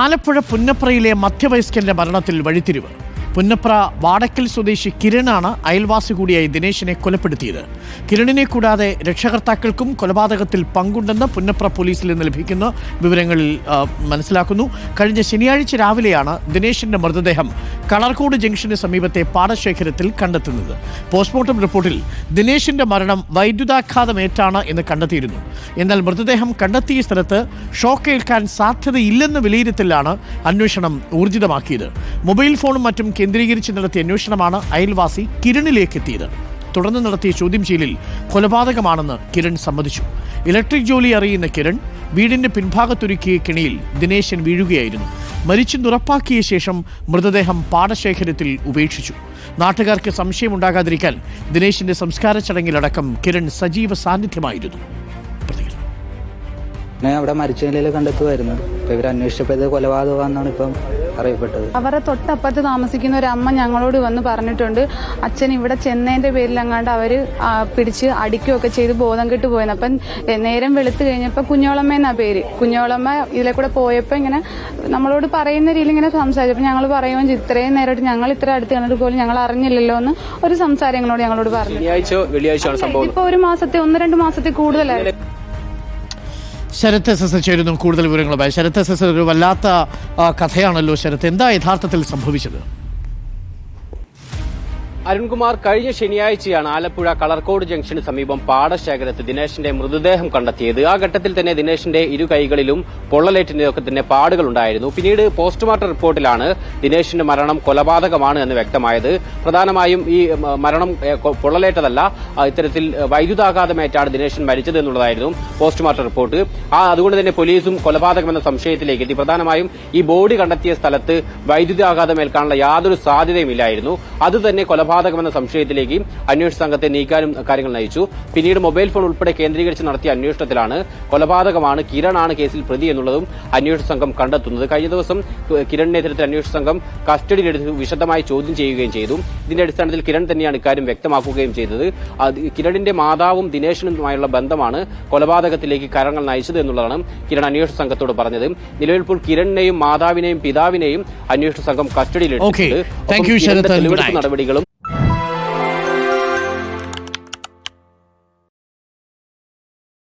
ആലപ്പുഴ പുന്നപ്രയിലെ മധ്യവയസ്കന്റെ മരണത്തിൽ വഴിത്തിരിവ്. പുന്നപ്ര വാടക്കൽ സ്വദേശി കിരണാണ് അയൽവാസി കൂടിയായി ദിനേശിനെ കൊലപ്പെടുത്തിയത്. കിരണിനെ കൂടാതെ രക്ഷകർത്താക്കൾക്കും കൊലപാതകത്തിൽ പങ്കുണ്ടെന്ന് പുന്നപ്ര പോലീസിൽ നിന്ന് ലഭിക്കുന്ന വിവരങ്ങളിൽ മനസ്സിലാക്കുന്നു. കഴിഞ്ഞ ശനിയാഴ്ച രാവിലെയാണ് ദിനേശിന്റെ മൃതദേഹം കളർകോട് ജംഗ്ഷന് സമീപത്തെ പാടശേഖരത്തിൽ കണ്ടെത്തുന്നത്. പോസ്റ്റ്മോർട്ടം റിപ്പോർട്ടിൽ ദിനേശിന്റെ മരണം വൈദ്യുതാഘാതമേറ്റാണ് എന്ന് കണ്ടെത്തിയിരുന്നു. എന്നാൽ മൃതദേഹം കണ്ടെത്തിയ സ്ഥലത്ത് ഷോക്കേൽക്കാൻ സാധ്യതയില്ലെന്ന വിലയിരുത്തലാണ് അന്വേഷണം ഊർജിതമാക്കിയത്. മൊബൈൽ ഫോണും മറ്റും കേന്ദ്രീകരിച്ച് നടത്തിയ അന്വേഷണമാണ് അയൽവാസി കിരണിലേക്ക് എത്തിയത് തുടർന്ന് നടത്തിയ ചോദ്യം ചെയ്യലിൽ കൊലപാതകമാണെന്ന് കിരൺ സമ്മതിച്ചു. ഇലക്ട്രിക് ജോലി അറിയുന്ന കിരൺ വീടിന്റെ പിൻഭാഗത്തൊരുക്കിയ കിണിയിൽ ദിനേശൻ വീഴുകയായിരുന്നു. മരിച്ചെന്നുറപ്പാക്കിയ ശേഷം മൃതദേഹം പാടശേഖരത്തിൽ ഉപേക്ഷിച്ചു. നാട്ടുകാർക്ക് സംശയമുണ്ടാകാതിരിക്കാൻ ദിനേശിന്റെ സംസ്കാര ചടങ്ങിലടക്കം കിരൺ സജീവ സാന്നിധ്യമായിരുന്നു. അവിടെ മരിച്ച നിലയിൽ കണ്ടെത്തുമായിരുന്നു ഇപ്പൊ ഇവർ അന്വേഷിച്ചപ്പോൾ ഇത് കൊലപാതകമാണെന്നാണ് ഇപ്പം അറിയപ്പെട്ടത്. അവരുടെ തൊട്ടപ്പുറത്ത് താമസിക്കുന്ന ഒരു അമ്മ ഞങ്ങളോട് വന്ന് പറഞ്ഞിട്ടുണ്ട്. അച്ഛൻ ഇവിടെ ചെന്നതിന്റെ പേരിൽ അങ്ങാണ്ട് അവർ ആ, പിടിച്ച് അടിക്കുകയൊക്കെ ചെയ്ത് ബോധം കെട്ട് പോയെന്ന്. അപ്പം നേരം വെളുത്ത് കഴിഞ്ഞപ്പോൾ കുഞ്ഞോളമ്മ എന്നാ പേര്? കുഞ്ഞോളമ്മ ഇതിലെ കൂടെ പോയപ്പോൾ ഇങ്ങനെ നമ്മളോട് പറയുന്ന രീതിയിൽ ഇങ്ങനെ സംസാരിച്ചു. ഞങ്ങൾ പറയുമ്പോൾ ഇത്രയും നേരമായിട്ട് ഞങ്ങൾ ഇത്ര അടുത്ത് കണ്ടിട്ട് പോലും ഞങ്ങൾ അറിഞ്ഞില്ലല്ലോ എന്ന് ഒരു സംസാരങ്ങളോട് ഞങ്ങളോട് പറഞ്ഞു. ഇപ്പൊ ഒരു മാസത്തെ ഒന്ന് രണ്ട് മാസത്തെ കൂടുതലായി. ശരത് എസ് എസ് ചേരുന്നു കൂടുതൽ വിവരങ്ങളുമായി ശരത് എസ് എസ് ഒരു വല്ലാത്ത കഥയാണല്ലോ ശരത്. എന്താ യഥാർത്ഥത്തിൽ സംഭവിച്ചത്? അരുൺകുമാർ കഴിഞ്ഞ ശനിയാഴ്ചയാണ് ആലപ്പുഴ കളർക്കോട് ജംഗ്ഷന് സമീപം പാടശേഖരത്ത് ദിനേശിന്റെ മൃതദേഹം കണ്ടെത്തിയത്. ആ ഘട്ടത്തിൽ തന്നെ ദിനേശിന്റെ ഇരു കൈകളിലും പൊള്ളലേറ്റിന്റെയൊക്കെ തന്നെ പാടുകൾ ഉണ്ടായിരുന്നു. പിന്നീട് പോസ്റ്റ്മോർട്ടം റിപ്പോർട്ടിലാണ് ദിനേശിന്റെ മരണം കൊലപാതകമാണ് എന്ന് വ്യക്തമായത്. പ്രധാനമായും ഈ മരണം പൊള്ളലേറ്റതല്ല ഇത്തരത്തിൽ വൈദ്യുതാഘാതമേറ്റാണ് ദിനേശൻ മരിച്ചത് എന്നുള്ളതായിരുന്നു പോസ്റ്റ്മോർട്ടം റിപ്പോർട്ട്. ആ അതുകൊണ്ട് തന്നെ പോലീസും കൊലപാതകമെന്ന സംശയത്തിലേക്ക് എത്തി പ്രധാനമായും ഈ ബോഡി കണ്ടെത്തിയ സ്ഥലത്ത് വൈദ്യുതാഘാതമേൽക്കാനുള്ള യാതൊരു സാധ്യതയുമില്ലായിരുന്നു. അത് തന്നെ കൊലപാതകമെന്ന സംശയത്തിലേക്ക് അന്വേഷണ സംഘത്തെ നീക്കാനും കാര്യങ്ങൾ നയിച്ചു. പിന്നീട് മൊബൈൽ ഫോൺ ഉൾപ്പെടെ കേന്ദ്രീകരിച്ച് നടത്തിയ അന്വേഷണത്തിലാണ് കൊലപാതകമാണ് കിരണാണ് കേസിൽ പ്രതി എന്നുള്ളതും അന്വേഷണ സംഘം കണ്ടെത്തുന്നത്. കഴിഞ്ഞ ദിവസം കിരൺ നേതൃത്വത്തിൽ അന്വേഷണ സംഘം കസ്റ്റഡിയിലെടുത്ത് വിശദമായി ചോദ്യം ചെയ്യുകയും ചെയ്തു. ഇതിന്റെ അടിസ്ഥാനത്തിൽ കിരൺ തന്നെയാണ് ഇക്കാര്യം വ്യക്തമാക്കുകയും ചെയ്തത്. കിരണിന്റെ മാതാവും ദിനേശനുമായുള്ള ബന്ധമാണ് കൊലപാതകത്തിലേക്ക് കരങ്ങൾ നയിച്ചത് എന്നുള്ളതാണ് കിരൺ അന്വേഷണ സംഘത്തോട് പറഞ്ഞത്. നിലവിൽ ഇപ്പോൾ കിരണിനെയും മാതാവിനെയും പിതാവിനെയും അന്വേഷണ സംഘം കസ്റ്റഡിയിലെടുത്തു കസ്റ്റഡിയിലെടുത്തിട്ടുണ്ട്. നടപടികളും